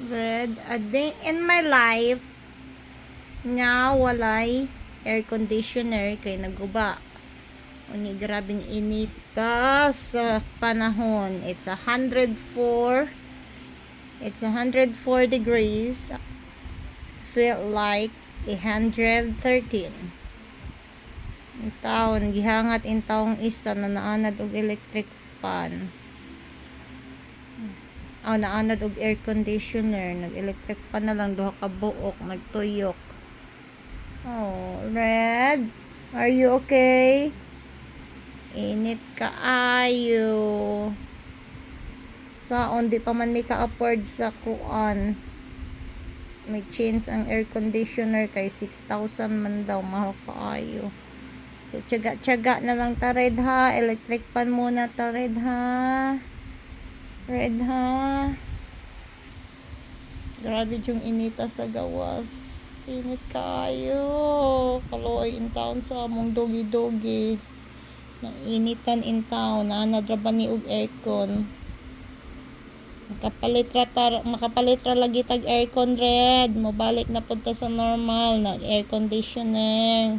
Red, a day in my life nga walay air conditioner kay naguba. Uni grabing init ka sa panahon. It's a 104 It's 104 degrees. Feel like 113. Ang taon, gihangat in taong isa na naanad og electric fan. Oh, naanad og air conditioner, nag-electric fan na lang duha ka buok, nagtuyok. Oh, Red, are you okay? Init ka ayo. Saon di pa man may ka-afford sa kuan. May change ang air conditioner kay 6,000 man daw mahal kaayo. So, tiyaga-tiyaga na lang ta, Red, ha? Electric pan muna ta, Red, ha? Red, ha? Grabe yung inita sa gawas. Init kaayo. Kaloy in town sa among dogi-dogi. Nainitan in town. Naanadraba ni og aircon. Makapalitra tar makapalitra lagi tag aircon red. Mobalik na punta sa normal. Nag air conditioner.